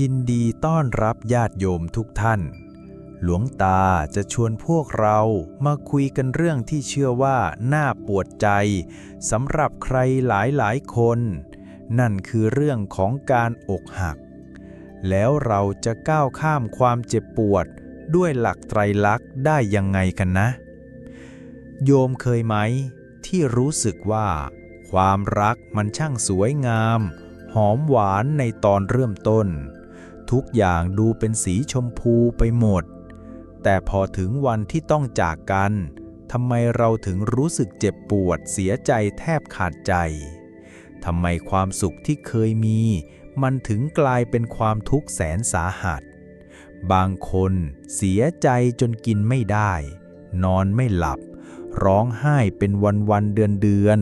ยินดีต้อนรับญาติโยมทุกท่าน หลวงตาจะชวนพวกเรามาคุยกันเรื่องที่เชื่อว่าน่าปวดใจสำหรับใครหลายๆคน นั่นคือเรื่องของการอกหัก แล้วเราจะก้าวข้ามความเจ็บปวดด้วยหลักไตรลักษณ์ได้ยังไงกันนะ โยมเคยไหม ที่รู้สึกว่า ความรักมันช่างสวยงาม หอมหวานในตอนเริ่มต้น ทุกอย่างดูเป็นสีชมพูไปหมด แต่พอถึงวันที่ต้องจากกันทำไมเราถึงรู้สึกเจ็บปวดเสียใจแทบขาดใจทำไมความสุขที่เคยมี มันถึงกลายเป็นความทุกข์แสนสาหัส บางคนเสียใจจนกินไม่ได้ นอนไม่หลับ ร้องไห้เป็นวันวันเดือนเดือน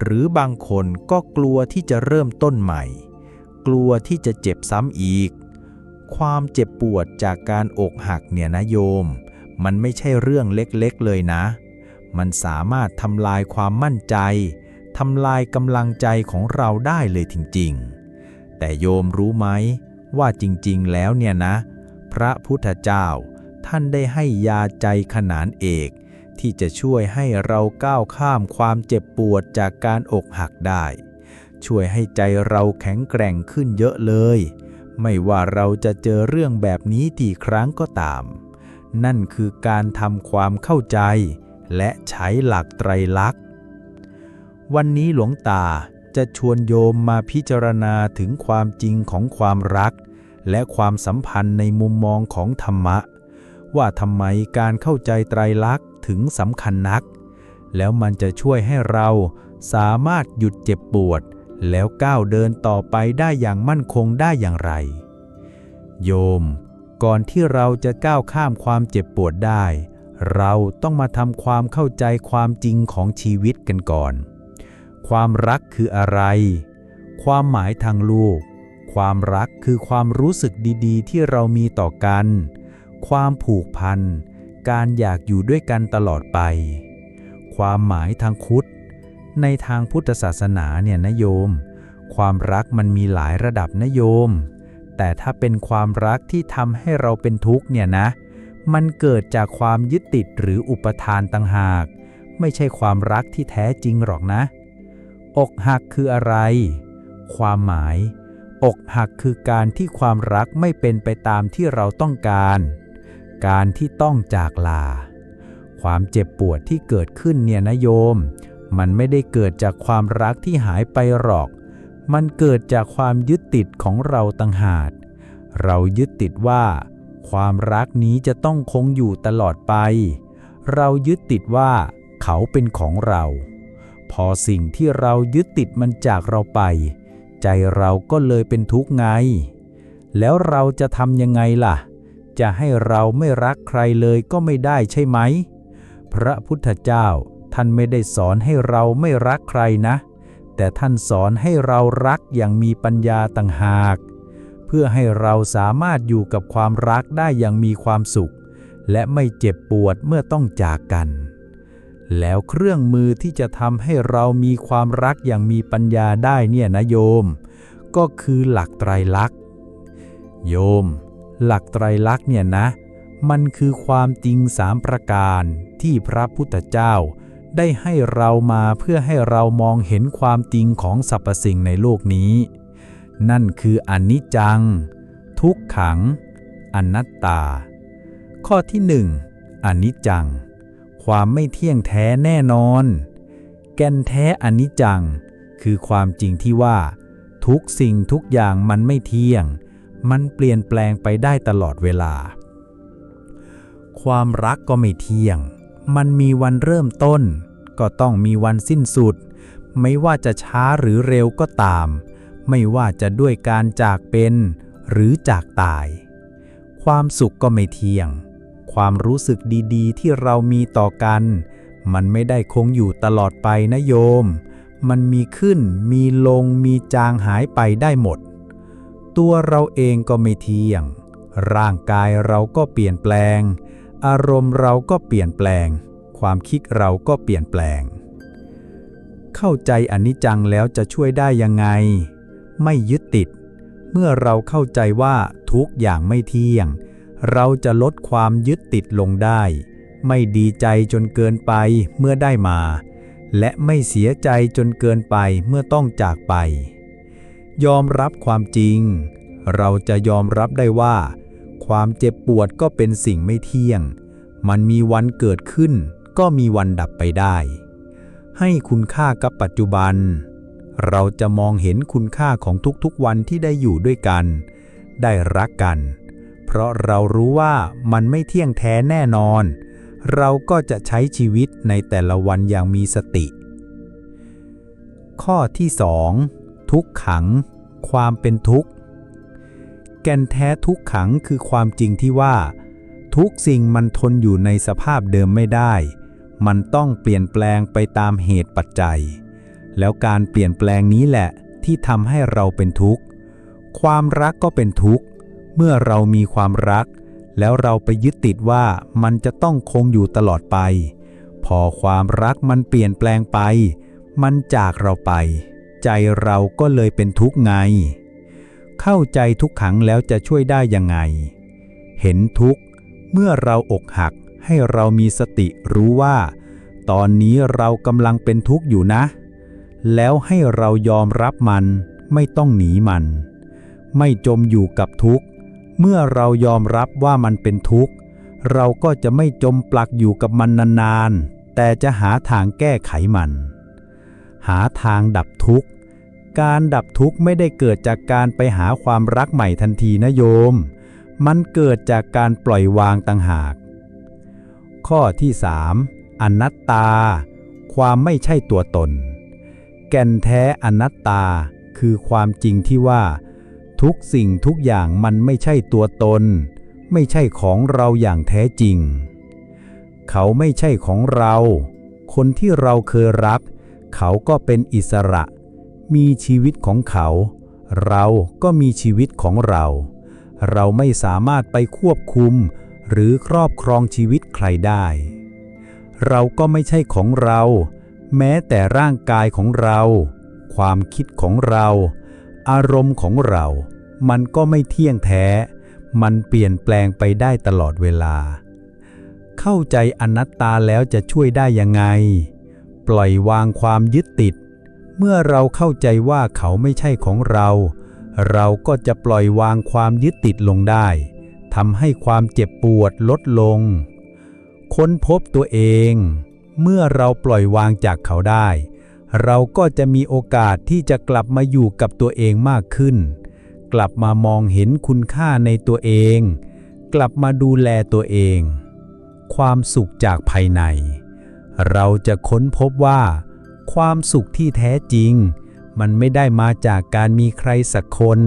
หรือบางคนก็กลัวที่จะเริ่มต้นใหม่ กลัวที่จะเจ็บซ้ำอีก ความเจ็บปวดจากการอกหักเนี่ยนะโยม มันไม่ใช่เรื่องเล็กๆเลยนะ มันสามารถทำลายความมั่นใจทำลายกำลังใจของเราได้เลยจริงๆ แต่โยมรู้ไหมว่าจริงๆ แล้วเนี่ยนะ พระพุทธเจ้าท่านได้ให้ยาใจขนานเอก ที่จะช่วยให้เราก้าวข้ามความเจ็บปวดจากการอกหักได้ ช่วยให้ใจเราแข็งแกร่งขึ้นเยอะเลย ไม่ว่าเราจะเจอเรื่องแบบนี้กี่ครั้งก็ตาม นั่นคือการทำความเข้าใจ และใช้หลักไตรลักษณ์ วันนี้หลวงตาจะชวนโยมมาพิจารณาถึงความจริงของความรัก และความสัมพันธ์ในมุมมองของธรรมะ ว่าทำไมการเข้าใจไตรลักษณ์ถึงสำคัญนัก แล้วมันจะช่วยให้เราสามารถหยุดเจ็บปวด แล้วก้าวเดินต่อไปได้อย่างมั่นคงได้อย่างไร โยม ก่อนที่เราจะก้าวข้ามความเจ็บปวดได้ เราต้องมาทำความเข้าใจความจริงของชีวิตกันก่อน ความรักคืออะไร ความหมายทางลูก ความรักคือความรู้สึกดีๆ ที่เรามีต่อกัน ความผูกพัน การอยากอยู่ด้วยกันตลอดไป ความหมายทางคุด ในทางพุทธศาสนาเนี่ยนะโยม ความรักมันมีหลายระดับนะโยม แต่ถ้าเป็นความรักที่ทำให้เราเป็นทุกข์เนี่ยนะ มันเกิดจากความยึดติดหรืออุปทานต่างหาก ไม่ใช่ความรักที่แท้จริงหรอกนะ อกหักคืออะไร ความหมาย อกหักคือการที่ความรักไม่เป็นไปตามที่เราต้องการ การที่ต้องจากลา ความเจ็บปวดที่เกิดขึ้นเนี่ยนะโยม มันไม่ได้เกิดจากความรักที่หายไปหรอก มันเกิดจากความยึดติดของเราต่างหากเรายึดติดว่า ความรักนี้จะต้องคงอยู่ตลอดไป เรายึดติดว่า เขาเป็นของเรา พอสิ่งที่เรายึดติดมันจากเราไป ใจเราก็เลยเป็นทุกข์ไง แล้วเราจะทำยังไงล่ะ จะให้เราไม่รักใครเลยก็ไม่ได้ใช่ไหม พระพุทธเจ้า ท่านไม่ได้สอนให้เราไม่รักใครนะ แต่ท่านสอนให้เรารักอย่างมีปัญญาต่างหาก เพื่อให้เราสามารถอยู่กับความรักได้อย่างมีความสุข และไม่เจ็บปวดเมื่อต้องจากกัน แล้วเครื่องมือที่จะทำให้เรามีความรักอย่างมีปัญญาได้เนี่ยนะโยม ก็คือหลักไตรลักษณ์ โยม หลักไตรลักษณ์เนี่ยนะ มันคือความจริงสามประการที่พระพุทธเจ้า ได้ให้เรามาเพื่อให้เรามองเห็นความจริงของสรรพสิ่งในโลกนี้ นั่นคืออนิจจัง ทุกขัง อนัตตา ข้อที่หนึ่งอนิจจัง ความไม่เที่ยงแท้แน่นอน แก่นแท้อนิจจัง คือความจริงที่ว่า ทุกสิ่งทุกอย่างมันไม่เที่ยง มันเปลี่ยนแปลงไปได้ตลอดเวลา ความรักก็ไม่เที่ยง มันมีวันเริ่มต้น ก็ต้องมีวันสิ้นสุด ไม่ว่าจะช้าหรือเร็วก็ตาม ไม่ว่าจะด้วยการจากเป็นหรือจากตาย ความสุขก็ไม่เที่ยง ความรู้สึกดีๆ ที่เรามีต่อกัน มันไม่ได้คงอยู่ตลอดไปนะโยม มันมีขึ้นมีลงมีจางหายไปได้หมด ตัวเราเองก็ไม่เที่ยง ร่างกายเราก็เปลี่ยนแปลง อารมณ์เราก็เปลี่ยนแปลง ความคิดเราก็เปลี่ยนแปลง เข้าใจอนิจจังแล้วจะช่วยได้ยังไง ไม่ยึดติด เมื่อเราเข้าใจว่าทุกอย่างไม่เที่ยง เราจะลดความยึดติดลงได้ ไม่ดีใจจนเกินไปเมื่อได้มา และไม่เสียใจจนเกินไปเมื่อต้องจากไป ยอมรับความจริง เราจะยอมรับได้ว่า ความเจ็บปวดก็เป็นสิ่งไม่เที่ยงมันมีวันเกิดขึ้น ก็มีวันดับไปได้ ให้คุณค่ากับปัจจุบัน เราจะมองเห็นคุณค่าของทุกๆวันที่ได้อยู่ด้วยกัน ได้รักกัน เพราะเรารู้ว่ามันไม่เที่ยงแท้แน่นอน เราก็จะใช้ชีวิตในแต่ละวันอย่างมีสติ ข้อที่2ทุกขัง ความเป็นทุกข์ แก่นแท้ทุกขังคือความจริงที่ว่า ทุกสิ่งมันทนอยู่ในสภาพเดิมไม่ได้ มันต้องเปลี่ยนแปลงไปตามเหตุปัจจัย แล้วการเปลี่ยนแปลงนี้แหละที่ทำให้เราเป็นทุกข์ ความรักก็เป็นทุกข์ เมื่อเรามีความรัก แล้วเราไปยึดติดว่ามันจะต้องคงอยู่ตลอดไป พอความรักมันเปลี่ยนแปลงไป มันจากเราไป ใจเราก็เลยเป็นทุกข์ไง เข้าใจทุกขังแล้วจะช่วยได้ยังไง เห็นทุกข์เมื่อเราอกหัก ให้เรามีสติรู้ว่า ตอนนี้เรากำลังเป็นทุกข์อยู่นะ แล้วให้เรายอมรับมัน ไม่ต้องหนีมัน ไม่จมอยู่กับทุกข์ เมื่อเรายอมรับว่ามันเป็นทุกข์ เราก็จะไม่จมปลักอยู่กับมันนานๆ แต่จะหาทางแก้ไขมัน หาทางดับทุกข์ การดับทุกข์ไม่ได้เกิดจากการไปหาความรักใหม่ทันทีนะโยมมันเกิดจากการปล่อยวางต่างหาก ข้อที่ 3. อนัตตา ความไม่ใช่ตัวตน แก่นแท้อนัตตา คือความจริงที่ว่า ทุกสิ่งทุกอย่างมันไม่ใช่ตัวตน ไม่ใช่ของเราอย่างแท้จริง เขาไม่ใช่ของเรา คนที่เราเคยรักเขาก็เป็นอิสระ มีชีวิตของเขา เราก็มีชีวิตของเรา เราไม่สามารถไปควบคุม หรือครอบครองชีวิตใครได้ เราก็ไม่ใช่ของเรา แม้แต่ร่างกายของเรา ความคิดของเรา อารมณ์ของเรา มันก็ไม่เที่ยงแท้ มันเปลี่ยนแปลงไปได้ตลอดเวลา เข้าใจอนัตตาแล้วจะช่วยได้ยังไง ปล่อยวางความยึดติด เมื่อเราเข้าใจว่าเขาไม่ใช่ของเรา เราก็จะปล่อยวางความยึดติดลงได้ ทำให้ความเจ็บปวดลดลง ค้นพบตัวเองเมื่อเราปล่อยวางจากเขาได้ เราก็จะมีโอกาสที่จะกลับมาอยู่กับตัวเองมากขึ้น กลับมามองเห็นคุณค่าในตัวเอง กลับมาดูแลตัวเอง ความสุขจากภายใน เราจะค้นพบว่า ความสุขที่แท้จริง มันไม่ได้มาจากการมีใครสักคน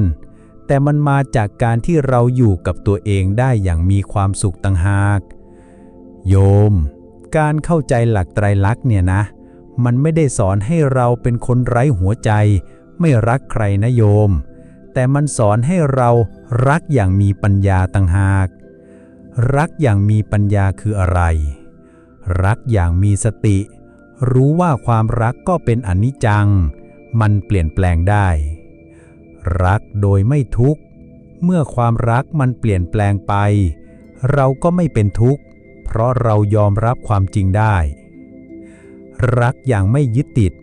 แต่มันมาจากการที่เราอยู่กับตัวเองได้อย่างมีความสุขต่างหาก โยม การเข้าใจหลักไตรลักษณ์เนี่ยนะ มันไม่ได้สอนให้เราเป็นคนไร้หัวใจ ไม่รักใครนะโยม แต่มันสอนให้เรารักอย่างมีปัญญาต่างหาก รักอย่างมีปัญญาคืออะไร รักอย่างมีสติ รู้ว่าความรักก็เป็นอนิจจัง มันเปลี่ยนแปลงได้ รักโดยไม่ทุกข์ เมื่อความรักมันเปลี่ยนแปลงไป เราก็ไม่เป็นทุกข์ เพราะเรายอมรับความจริงได้ รักอย่างไม่ยึดติด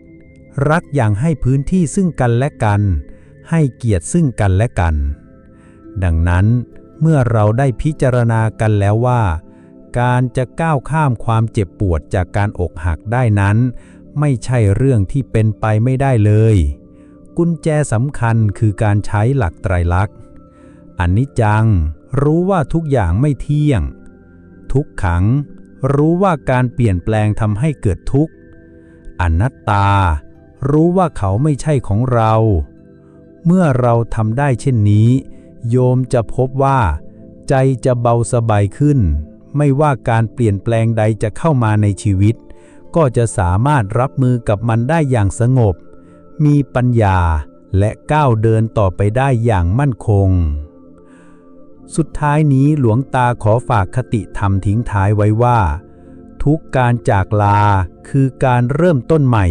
รักอย่างให้พื้นที่ซึ่งกันและกัน ให้เกียรติซึ่งกันและกัน ดังนั้นเมื่อเราได้พิจารณากันแล้วว่า การจะก้าวข้ามความเจ็บปวดจากการอกหักได้นั้น ไม่ใช่เรื่องที่เป็นไปไม่ได้เลย กุญแจสำคัญคือการใช้หลักไตรลักษณ์อันนิจจัง รู้ว่าทุกอย่างไม่เที่ยง ทุกขัง รู้ว่าการเปลี่ยนแปลงทำให้เกิดทุกข์ อนัตตา รู้ว่าเขาไม่ใช่ของเรา เมื่อเราทำได้เช่นนี้ โยมจะพบว่า ใจจะเบาสบายขึ้น ไม่ว่าการเปลี่ยนแปลงใดจะเข้ามาในชีวิต ก็จะสามารถรับมือกับมันได้อย่างสงบ มีปัญญาและก้าวเดินต่อไปได้อย่างมั่นคง สุดท้ายนี้หลวงตาขอฝากคติธรรมทิ้งท้ายไว้ว่า ทุกการจากลาคือการเริ่มต้นใหม่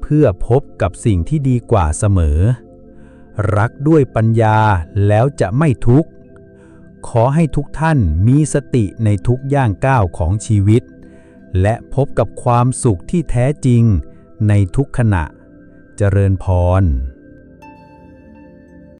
เพื่อพบกับสิ่งที่ดีกว่าเสมอ รักด้วยปัญญาแล้วจะไม่ทุกข์ ขอให้ทุกท่านมีสติในทุกย่างก้าวของชีวิต และพบกับความสุขที่แท้จริงในทุกขณะ เจริญพร